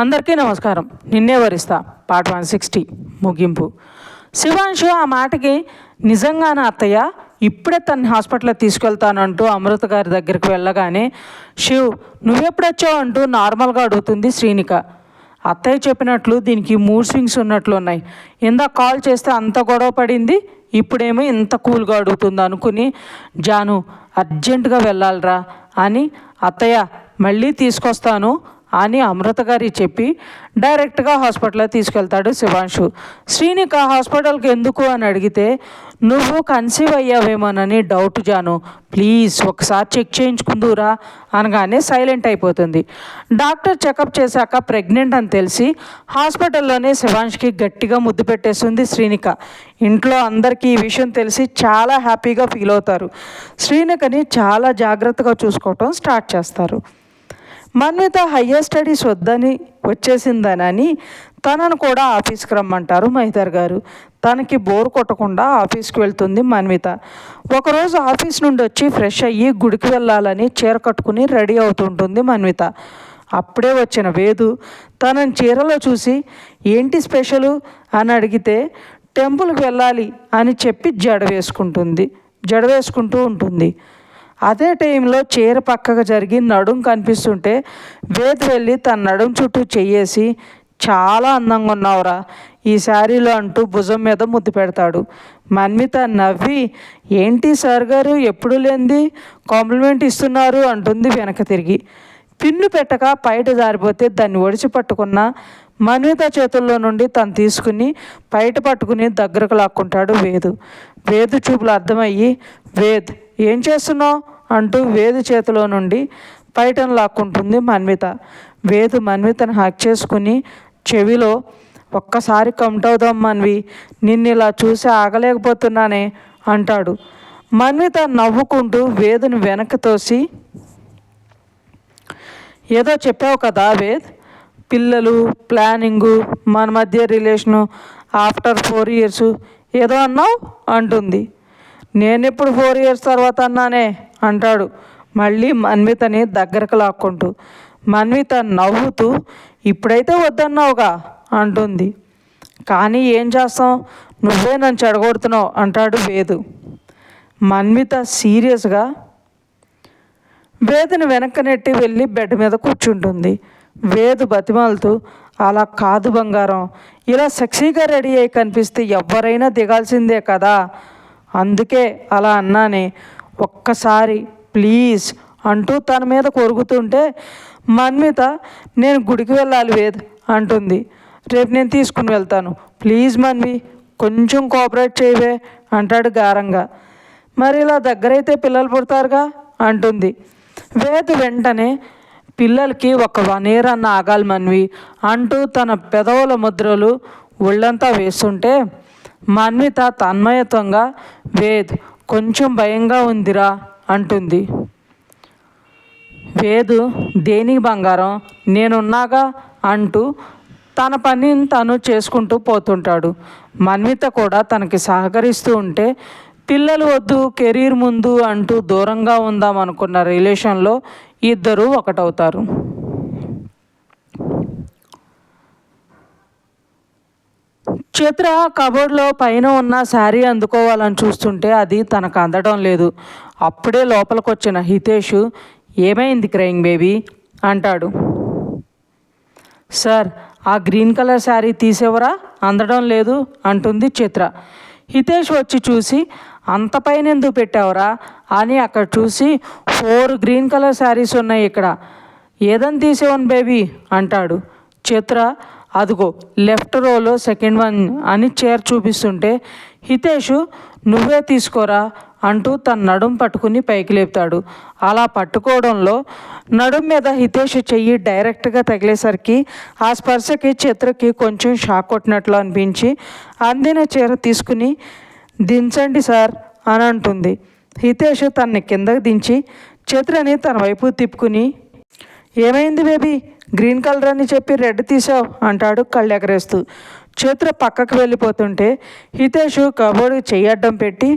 అందరికీ నమస్కారం. నిన్నే వరిస్తా పార్ట్ వన్ సిక్స్టీ. ముగింపు. శివాంశు ఆ మాటకి నిజంగానే అత్తయ్య? ఇప్పుడే తన హాస్పిటల్లో తీసుకెళ్తానంటూ అమృత గారి దగ్గరికి వెళ్ళగానే శివ్ నువ్వెప్పుడొచ్చావు? అంటూ నార్మల్గా అడుగుతుంది శ్రీనిక. అత్తయ్య చెప్పినట్లు దీనికి మూడ్ స్వింగ్స్ ఉన్నట్లు ఉన్నాయి. ఇందాక కాల్ చేస్తే అంత గొడవ పడింది? ఇప్పుడేమో ఇంత కూల్గా అడుగుతుంది అనుకుని జాను అర్జెంటుగా వెళ్ళాలిరా అని అత్తయ్య మళ్ళీ తీసుకొస్తాను. అని అమృత గారి చెప్పి డైరెక్ట్గా హాస్పిటల్లో తీసుకెళ్తాడు శివాంశు. శ్రీనిక హాస్పిటల్కి ఎందుకు? అని అడిగితే నువ్వు కన్సీవ్ అయ్యావేమోనని డౌట్ జాను. ప్లీజ్ ఒకసారి చెక్ చేయించుకుందురా అనగానే సైలెంట్ అయిపోతుంది. డాక్టర్ చెకప్ చేశాక ప్రెగ్నెంట్ అని తెలిసి హాస్పిటల్లోనే శివాంష్కి గట్టిగా ముద్దు పెట్టేస్తుంది శ్రీనిక. ఇంట్లో అందరికీ ఈ విషయం తెలిసి చాలా హ్యాపీగా ఫీల్ అవుతారు. శ్రీనికని చాలా జాగ్రత్తగా చూసుకోవటం స్టార్ట్ చేస్తారు. మన్విత హయ్యర్ స్టడీస్ వద్దని వచ్చేసిందనని తనను కూడా ఆఫీస్కి రమ్మంటారు మైదర్ గారు. తనకి బోర్ కొట్టకుండా ఆఫీస్కి వెళ్తుంది మన్విత. ఒకరోజు ఆఫీస్ నుండి వచ్చి ఫ్రెష్ అయ్యి గుడికి వెళ్ళాలని చీర కట్టుకుని రెడీ అవుతుంటుంది మన్విత. అప్పుడే వచ్చిన వేదు తనని చీరలో చూసి ఏంటి స్పెషలు? అని అడిగితే టెంపుల్కి వెళ్ళాలి అని చెప్పి జడ వేసుకుంటుంది జడ వేసుకుంటూ ఉంటుంది. అదే టైంలో చీర పక్కకు జరిగి నడుం కనిపిస్తుంటే వేద్ వెళ్ళి తన నడుం చుట్టూ చెయ్యేసి చాలా అందంగా ఉన్నావురా. ఈ శారీలో అంటూ భుజం మీద ముద్దు పెడతాడు. మన్విత నవ్వి ఏంటి సార్ గారు ఎప్పుడు లేనిది? కాంప్లిమెంట్ ఇస్తున్నారు అంటుంది వెనక తిరిగి. పిన్ను పెట్టక బయట జారిపోతే దాన్ని ఒడిచి పట్టుకున్న మన్విత చేతుల్లో నుండి తను తీసుకుని బయట పట్టుకుని దగ్గరకు లాక్కుంటాడు వేదు. వేదు చూపులు అర్థమయ్యి వేద్ ఏం చేస్తున్నావు? అంటూ వేదు చేతిలో నుండి పైటను లాక్కుంటుంది మన్విత. వేదు మన్వితను హక్ చేసుకుని చెవిలో ఒక్కసారి కౌంటవుదాం మన్వి నిన్ను ఇలా చూసి ఆగలేకపోతున్నానే అంటాడు. మన్విత నవ్వుకుంటూ వేదుని వెనక్కి తోసి ఏదో చెప్పావు కదా వేద్ పిల్లలు ప్లానింగు మన మధ్య రిలేషను ఆఫ్టర్ ఫోర్ ఇయర్స్ ఏదో అన్నావు? అంటుంది. నేనెప్పుడు ఫోర్ ఇయర్స్ తర్వాత అన్నానే అంటాడు. మళ్ళీ మన్వితని దగ్గరకు లాక్కుంటూ మన్విత నవ్వుతూ ఇప్పుడైతే వద్దన్నావుగా అంటుంది. కానీ ఏం చేస్తాం? నువ్వే నన్ను చెడగొడుతున్నావు అంటాడు వేదు. మన్విత సీరియస్గా వేదుని వెనక్కి నెట్టి వెళ్ళి బెడ్ మీద కూర్చుంటుంది. వేదు బతిమాలుతూ అలా కాదు బంగారం. ఇలా సెక్సీగా రెడీ అయి కనిపిస్తే ఎవరైనా దిగాల్సిందే కదా అందుకే అలా అన్నానే ఒక్కసారి ప్లీజ్ అంటూ తన మీద కొరుకుతుంటే మన్మిత నేను గుడికి వెళ్ళాలి వేద్ అంటుంది. రేపు నేను తీసుకుని వెళ్తాను. ప్లీజ్ మన్వి కొంచెం కోఆపరేట్ చేయవే అంటాడు గారంగా. మరి ఇలా దగ్గరైతే పిల్లలు పుడతారుగా అంటుంది. వేద్ వెంటనే పిల్లలకి ఒక వన్ ఇయర్ అన్న ఆగాలి మన్వి అంటూ తన పెదవుల ముద్రలు ఒళ్ళంతా వేస్తుంటే మన్విత తన్మయత్వంగా వేద్ కొంచెం భయంగా ఉందిరా అంటుంది. వేదు దేనికి బంగారం? నేనున్నాగా అంటూ తన పని తను చేసుకుంటూ పోతుంటాడు. మన్విత కూడా తనకి సహకరిస్తూ ఉంటే పిల్లలు వద్దు కెరీర్ ముందు అంటూ దూరంగా ఉందాం అనుకున్న రిలేషన్లో ఇద్దరూ ఒకటవుతారు. చిత్ర కబోర్డ్లో పైన ఉన్న శారీ అందుకోవాలని చూస్తుంటే అది తనకు అందడం లేదు. అప్పుడే లోపలికి వచ్చిన హితేష్ ఏమైంది క్రయింగ్ బేబీ? అంటాడు. సార్ ఆ గ్రీన్ కలర్ శారీ తీసేవరా? అందడం లేదు అంటుంది చిత్ర. హితేష్ వచ్చి చూసి అంత పైన ఎందుకు పెట్టావురా? అని అక్కడ చూసి ఫోర్ గ్రీన్ కలర్ శారీస్ ఉన్నాయి ఇక్కడ. ఏదని తీసేవన్ బేబీ? అంటాడు. చిత్ర అదిగో లెఫ్ట్ రోలో సెకండ్ వన్ అని చైర్ చూపిస్తుంటే హితేష్ నువ్వే తీసుకోరా అంటూ తన నడుం పట్టుకుని పైకి లేపుతాడు. అలా పట్టుకోవడంలో నడుం మీద హితేష్ చెయ్యి డైరెక్ట్గా తగిలేసరికి ఆ స్పర్శకి చిత్రకి కొంచెం షాక్ కొట్టినట్లు అనిపించి అందిన చీర తీసుకుని దించండి సార్ అని అంటుంది. హితేష్ తనని కిందకు దించి చిత్రని తన వైపు తిప్పుకుని ఏమైంది బేబీ? గ్రీన్ కలర్ అని చెప్పి రెడ్ తీసావు అంటాడు కళ్ళు ఎగరేస్తూ చిత్ర పక్కకు వెళ్ళిపోతుంటే హితేష్ కబోర్డు చెయ్యడ్డం పెట్టి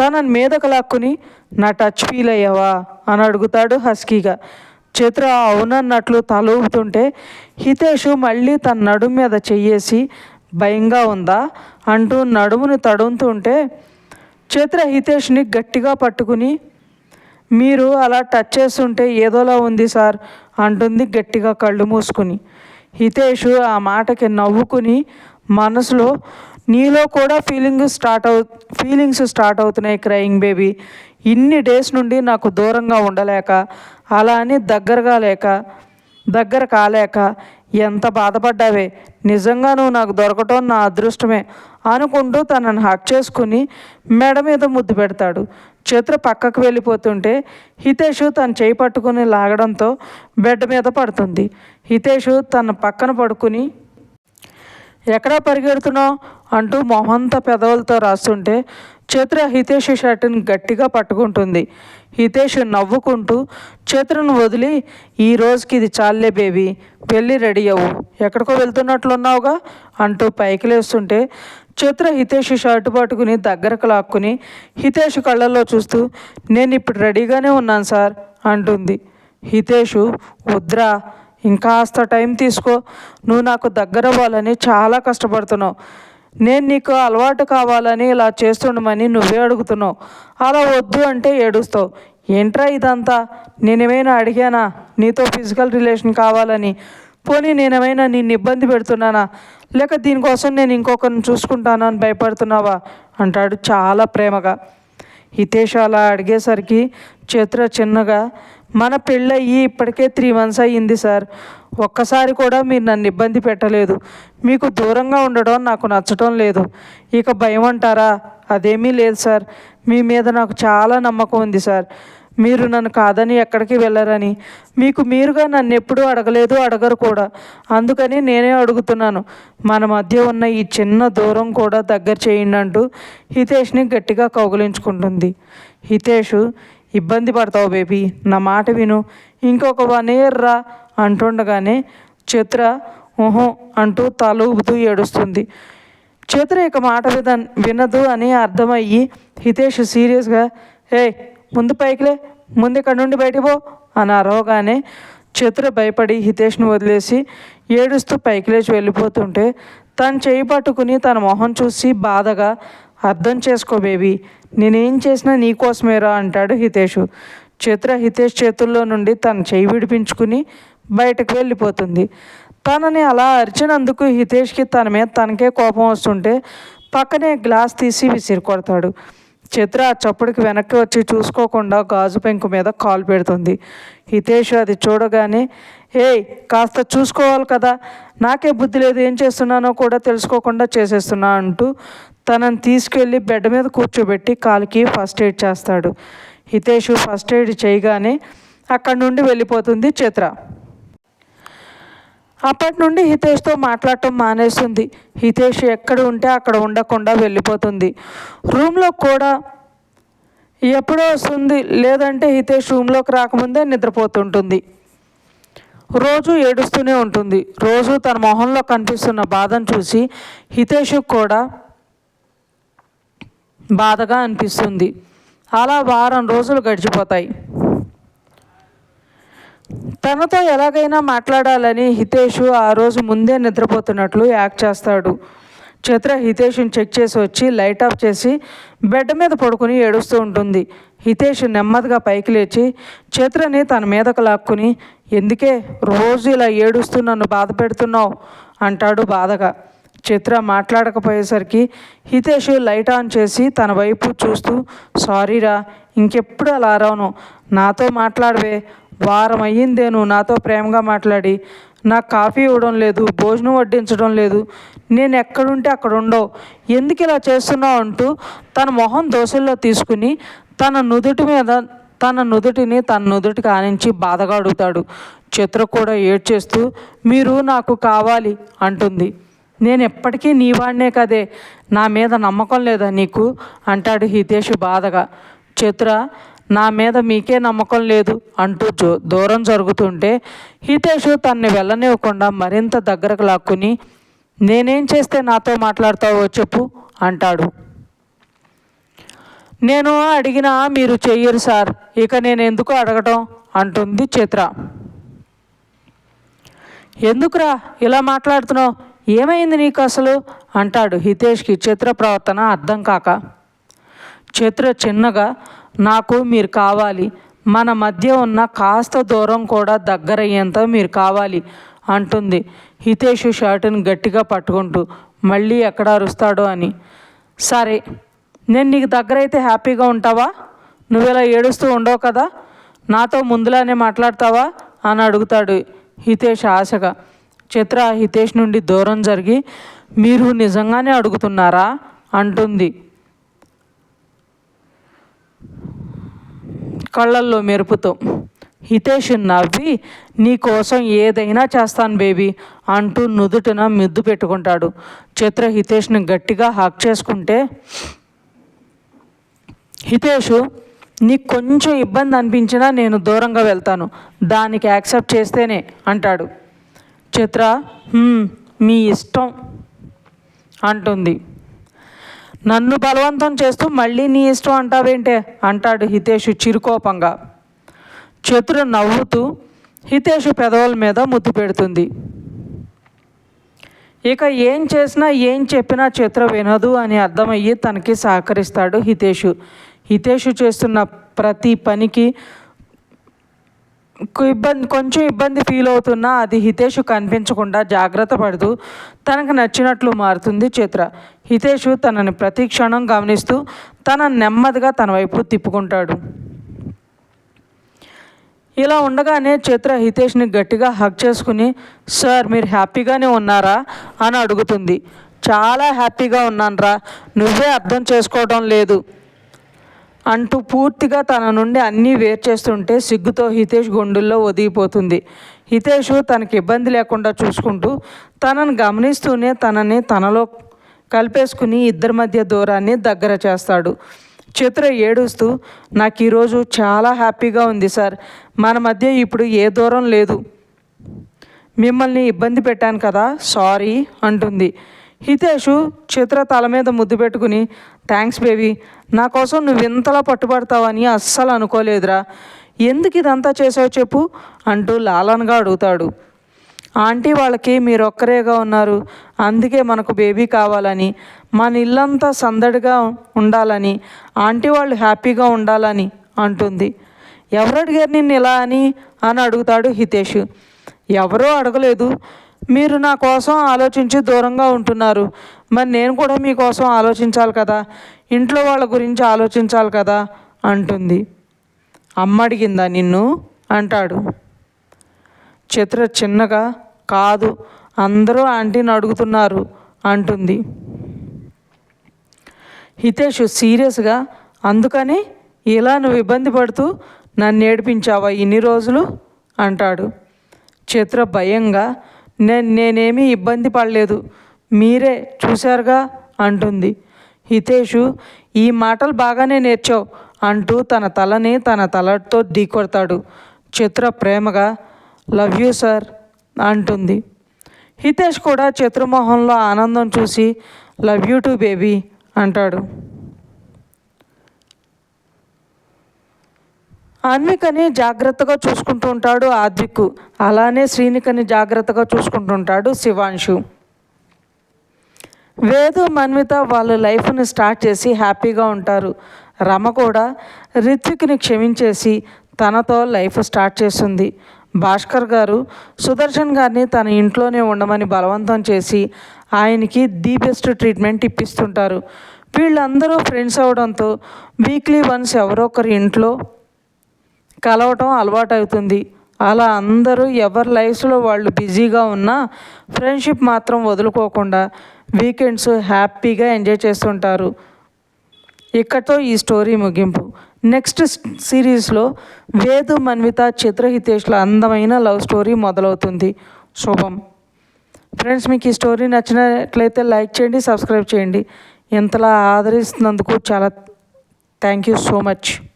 తనని మీదకు లాక్కుని నా టచ్ ఫీల్ అయ్యావా? అని అడుగుతాడు హస్కీగా. చిత్ర అవునన్నట్లు తల ఊపుతుంటే హితేష్ మళ్ళీ తన నడుము మీద చెయ్యేసి భయంగా ఉందా? అంటూ నడుముని తడుముతుంటే చిత్ర హితేష్ని గట్టిగా పట్టుకుని మీరు అలా టచ్ చేస్తుంటే ఏదోలా ఉంది సార్ అంటుంది గట్టిగా కళ్ళు మూసుకుని. హితేష్ ఆ మాటకి నవ్వుకుని మనసులో నీలో కూడా ఫీలింగ్ స్టార్ట్ అవు ఫీలింగ్స్ స్టార్ట్ అవుతున్నాయి క్రయింగ్ బేబీ ఇన్ని డేస్ నుండి నాకు దూరంగా ఉండలేక అలా అని దగ్గరగా లేక దగ్గర కాలేక ఎంత బాధపడ్డావే? నిజంగా నువ్వు నాకు దొరకటం నా అదృష్టమే. అనుకుంటూ తనని హక్ చేసుకుని మెడ మీద ముద్దు పెడతాడు. చిత్ర పక్కకు వెళ్ళిపోతుంటే హితేషు తన చేయి పట్టుకుని లాగడంతో బెడ్ మీద పడుతుంది. హితేషు తన పక్కన పడుకుని ఎక్కడా పరిగెడుతున్నావు? అంటూ మొహంతా పెదవులతో రాస్తుంటే చిత్ర హితేష్ షర్టుని గట్టిగా పట్టుకుంటుంది. హితేష్ నవ్వుకుంటూ చేతులను వదిలి ఈ రోజుకి ఇది చాలే బేబీ వెళ్ళి రెడీ అవ్వు ఎక్కడికో వెళ్తున్నట్లున్నావుగా? అంటూ పైకి లేస్తుంటే చిత్ర హితేష్ షర్టు పట్టుకుని దగ్గరకు లాక్కుని హితేష్ కళ్ళల్లో చూస్తూ నేను ఇప్పుడు రెడీగానే ఉన్నాను సార్ అంటుంది. హితేషు వద్రా ఇంకాస్త టైం తీసుకో. నువ్వు నాకు దగ్గర అవ్వాలని చాలా కష్టపడుతున్నావు. నేను నీకు అలవాటు కావాలని ఇలా చేస్తుండమని నువ్వే అడుగుతున్నావు. అలా వద్దు అంటే ఏడుస్తావు. ఏంట్రా ఇదంతా? నేనేమైనా అడిగానా? నీతో ఫిజికల్ రిలేషన్ కావాలని. పోనీ నేనేమైనా నిన్ను ఇబ్బంది పెడుతున్నానా? లేక దీనికోసం నేను ఇంకొకరిని చూసుకుంటాను అని భయపడుతున్నావా? అంటాడు చాలా ప్రేమగా. హితేష్ అలా అడిగేసరికి చిత్ర చిన్నగా మన పెళ్ళయ్యి ఇప్పటికే త్రీ మంత్స్ అయ్యింది సార్. ఒక్కసారి కూడా మీరు నన్ను ఇబ్బంది పెట్టలేదు. మీకు దూరంగా ఉండడం నాకు నచ్చటం లేదు. ఇక భయం అంటారా? అదేమీ లేదు సార్. మీ మీద నాకు చాలా నమ్మకం ఉంది సార్. మీరు నన్ను కాదని ఎక్కడికి వెళ్ళరని. మీకు మీరుగా నన్ను ఎప్పుడూ అడగలేదు అడగరు కూడా. అందుకని నేనే అడుగుతున్నాను. మన మధ్య ఉన్న ఈ చిన్న దూరం కూడా దగ్గర చేయండి అంటూ హితేష్ని గట్టిగా కౌగిలించుకుంటుంది. హితేష్ ఇబ్బంది పడతావు బేబీ. నా మాట విను. ఇంకొక వన్ ఇయర్ రా అంటుండగానే చిత్ర ఊహు అంటూ తలూపుతూ ఏడుస్తుంది. చిత్ర ఇక మాట విద వినదు అని అర్థమయ్యి హితేష్ సీరియస్గా ఏ ముందు పైకిలే ముందు ఇక్కడ నుండి బయటికి పో అని అరవగానే చిత్ర భయపడి హితేష్ను వదిలేసి ఏడుస్తూ పైకి లేచి వెళ్ళిపోతుంటే తను చేయి పట్టుకుని తన మొహం చూసి బాధగా అర్థం చేసుకో బేబీ. నేనేం చేసినా నీకోసమేరా అంటాడు హితేషు. చిత్ర హితేష్ చేతుల్లో నుండి తన చేయి విడిపించుకుని బయటకు వెళ్ళిపోతుంది. తనని అలా అరిచినందుకు హితేష్కి తన మీద తనకే కోపం వస్తుంటే పక్కనే గ్లాస్ తీసి విసిరి కొడతాడు చిత్ర ఆ వెనక్కి వచ్చి చూసుకోకుండా గాజు పెంకు మీద కాలు పెడుతుంది. హితేష్ అది చూడగానే ఏయ్ కాస్త చూసుకోవాలి కదా నాకే బుద్ధి లేదు ఏం చేస్తున్నానో కూడా తెలుసుకోకుండా చేసేస్తున్నా అంటూ తనని తీసుకెళ్ళి బెడ్ మీద కూర్చోబెట్టి కాలుకి ఫస్ట్ ఎయిడ్ చేస్తాడు. హితేష్ ఫస్ట్ ఎయిడ్ చేయగానే అక్కడి నుండి వెళ్ళిపోతుంది చిత్ర. అప్పటి నుండి హితేష్తో మాట్లాడటం మానేస్తుంది హితేష్ ఎక్కడ ఉంటే అక్కడ ఉండకుండా వెళ్ళిపోతుంది. రూమ్లో కూడా ఎప్పుడో వస్తుంది. లేదంటే హితేష్ రూమ్లోకి రాకముందే నిద్రపోతుంటుంది. రోజు ఏడుస్తూనే ఉంటుంది. రోజు తన మొహంలో కనిపిస్తున్న బాధను చూసి హితేష్ కూడా బాధగా అనిపిస్తుంది. అలా వారం రోజులు గడిచిపోతాయి. తనతో ఎలాగైనా మాట్లాడాలని హితేష్ ఆ రోజు ముందే నిద్రపోతున్నట్లు యాక్ట్ చేస్తాడు. చిత్ర హితేష్ని చెక్ చేసి వచ్చి లైట్ ఆఫ్ చేసి బెడ్ మీద పడుకుని ఏడుస్తూ ఉంటుంది. హితేష్ నెమ్మదిగా పైకి లేచి చిత్రని తన మీదకు లాక్కుని ఎందుకే రోజు ఇలా ఏడుస్తూ నన్ను బాధ పెడుతున్నావు? అంటాడు బాధగా. చిత్ర మాట్లాడకపోయేసరికి హితేష్ లైట్ ఆన్ చేసి తన వైపు చూస్తూ సారీరా ఇంకెప్పుడు అలా రాను నాతో మాట్లాడవే వారం అయ్యిందే నువ్వు నాతో ప్రేమగా మాట్లాడి నాకు కాఫీ ఇవ్వడం లేదు భోజనం వడ్డించడం లేదు. నేను ఎక్కడుంటే అక్కడ ఉండవు ఎందుకు ఇలా చేస్తున్నావు అంటూ తన మొహం దోశల్లో తీసుకుని తన నుదుటి మీద తన నుదుటిని తన నుదుటికి ఆనించి బాధగా అడుగుతాడు. చిత్ర కూడా ఏడ్చేస్తూ మీరు నాకు కావాలి అంటుంది. నేను ఎప్పటికీ నీ వాడినే కదే. నా మీద నమ్మకం లేదా నీకు? అంటాడు హితేష్ బాధగా. చిత్ర నా మీద మీకే నమ్మకం లేదు అంటూ జో దూరం జరుగుతుంటే హితేష్ తన్ని వెళ్ళనివ్వకుండా మరింత దగ్గరకు లాక్కుని నేనేం చేస్తే నాతో మాట్లాడతావో చెప్పు అంటాడు. నేను అడిగినా మీరు చెయ్యరు సార్ ఇక నేను ఎందుకు అడగటం? అంటుంది చిత్ర. ఎందుకురా ఇలా మాట్లాడుతున్నావు? ఏమైంది నీకు అసలు? అంటాడు హితేష్కి చిత్ర ప్రవర్తన అర్థం కాక. చిత్ర చిన్నగా నాకు మీరు కావాలి. మన మధ్య ఉన్న కాస్త దూరం కూడా దగ్గరయ్యేంత మీరు కావాలి అంటుంది. హితేష్ షర్టును గట్టిగా పట్టుకుంటూ మళ్ళీ ఎక్కడ అరుస్తాడో అని. సరే నేను నీకు దగ్గరైతే హ్యాపీగా ఉంటావా? నువ్వు ఇలా ఏడుస్తూ ఉండవు కదా? నాతో ముందులానే మాట్లాడతావా? అని అడుగుతాడు హితేష్ ఆశగా. చిత్ర హితేష్ నుండి దూరం జరిగి మీరు నిజంగానే అడుగుతున్నారా? అంటుంది. కళ్ళల్లో మెరుపుతో హితేష్ నవ్వి నీ కోసం ఏదైనా చేస్తాను బేబీ అంటూ నుదుటిన మిద్దు పెట్టుకుంటాడు. చిత్ర హితేష్ని గట్టిగా హక్ చేసుకుంటే హితేషు నీకు కొంచెం ఇబ్బంది అనిపించినా నేను దూరంగా వెళ్తాను దానికి యాక్సెప్ట్ చేస్తేనే అంటాడు. చిత్ర మీ ఇష్టం అంటుంది. నన్ను బలవంతం చేస్తూ మళ్ళీ నీ ఇష్టం అంటావేంటే? అంటాడు హితేష్ చిరుకోపంగా. చతుర నవ్వుతూ హితేష్ పెదవుల మీద ముద్దు పెడుతుంది. ఇక ఏం చేసినా ఏం చెప్పినా చిత్ర వినదు అని అర్థమయ్యి తనకి సహకరిస్తాడు హితేషు. హితేషు చేస్తున్న ప్రతి పనికి ఇబ్బంది కొంచెం ఇబ్బంది ఫీల్ అవుతున్నా అది హితేషు కనిపించకుండా జాగ్రత్త పడుతూ తనకు నచ్చినట్లు మారుతుంది చిత్ర. హితేషు తనని ప్రతి క్షణం గమనిస్తూ తన నెమ్మదిగా తన వైపు తిప్పుకుంటాడు. ఇలా ఉండగానే చిత్ర హితేష్ని గట్టిగా హక్ చేసుకుని సార్ మీరు హ్యాపీగానే ఉన్నారా? అని అడుగుతుంది. చాలా హ్యాపీగా ఉన్నానురా. నువ్వే అర్థం చేసుకోవడం లేదు. అంటూ పూర్తిగా తన నుండి అన్నీ వేరు చేస్తుంటే సిగ్గుతో హితేష్ గుండెల్లో ఒదిగిపోతుంది. హితేష్ తనకి ఇబ్బంది లేకుండా చూసుకుంటూ తనను గమనిస్తూనే తనని తనలో కలిపేసుకుని ఇద్దరి మధ్య దూరాన్ని దగ్గర చేస్తాడు. చిత్ర ఏడుస్తూ నాకు ఈరోజు చాలా హ్యాపీగా ఉంది సార్. మన మధ్య ఇప్పుడు ఏ దూరం లేదు. మిమ్మల్ని ఇబ్బంది పెట్టాను కదా సారీ అంటుంది. హితేషు చిత్ర తల మీద ముద్దు పెట్టుకుని థ్యాంక్స్ బేబీ నా కోసం నువ్వు ఇంతలా పట్టుబడతావని అస్సలు అనుకోలేదురా. ఎందుకు ఇదంతా చేసావు చెప్పు? అంటూ లాలన్గా అడుగుతాడు. ఆంటీ వాళ్ళకి మీరు ఒక్కరేగా ఉన్నారు. అందుకే మనకు బేబీ కావాలని మన ఇల్లంతా సందడిగా ఉండాలని ఆంటీ వాళ్ళు హ్యాపీగా ఉండాలని అంటుంది. ఎవరు అడిగారు నిన్ను ఇలా అని? అని అడుగుతాడు హితేష్. ఎవరూ అడగలేదు. మీరు నా కోసం ఆలోచించి దూరంగా ఉంటున్నారు. మరి నేను కూడా మీకోసం ఆలోచించాలి కదా? ఇంట్లో వాళ్ళ గురించి ఆలోచించాలి కదా? అంటుంది. అమ్మ అడిగిందా నిన్ను? అంటాడు. చిత్ర చిన్నగా కాదు అందరూ ఆంటీని అడుగుతున్నారు అంటుంది. హితేష్ సీరియస్గా అందుకని ఇలా నువ్వు ఇబ్బంది పడుతూ నన్ను ఏడిపించావా ఇన్ని రోజులు? అంటాడు. చిత్ర భయంగా నేను నేనేమీ ఇబ్బంది పడలేదు. మీరే చూశారుగా అంటుంది. హితేషు ఈ మాటలు బాగానే నేర్చావు అంటూ తన తలని తన తలతో ఢీకొడతాడు చిత్ర ప్రేమగా లవ్ యూ సార్ అంటుంది. హితేష్ కూడా చిత్రమోహన్లో ఆనందం చూసి లవ్ యూ టు బేబీ అంటాడు. అన్వికని జాగ్రత్తగా చూసుకుంటూ ఉంటాడు ఆద్విక్ అలానే శ్రీనికని జాగ్రత్తగా చూసుకుంటుంటాడు శివాంశు. వేదు మన్విత వాళ్ళ లైఫ్ని స్టార్ట్ చేసి హ్యాపీగా ఉంటారు. రమ కూడా రిత్విక్ని క్షమించేసి తనతో లైఫ్ స్టార్ట్ చేస్తుంది. భాస్కర్ గారు సుదర్శన్ గారిని తన ఇంట్లోనే ఉండమని బలవంతం చేసి ఆయనకి ది బెస్ట్ ట్రీట్మెంట్ ఇప్పిస్తుంటారు. వీళ్ళందరూ ఫ్రెండ్స్ అవడంతో వీక్లీ వన్స్ ఎవరో ఒకరి ఇంట్లో కలవటం అలవాటు అవుతుంది అలా అందరూ ఎవరి లైఫ్స్లో వాళ్ళు బిజీగా ఉన్నా ఫ్రెండ్షిప్ మాత్రం వదులుకోకుండా వీకెండ్స్ హ్యాపీగా ఎంజాయ్ చేస్తుంటారు. ఇక్కడతో ఈ స్టోరీ ముగింపు. నెక్స్ట్ సిరీస్లో వేదు మన్విత చిత్రహితేష్ల అందమైన లవ్ స్టోరీ మొదలవుతుంది. శుభం. ఫ్రెండ్స్ మీకు ఈ స్టోరీ నచ్చినట్లయితే లైక్ చేయండి సబ్స్క్రైబ్ చేయండి. ఇంతలా ఆదరిస్తున్నందుకు చాలా థ్యాంక్ యూ సో మచ్.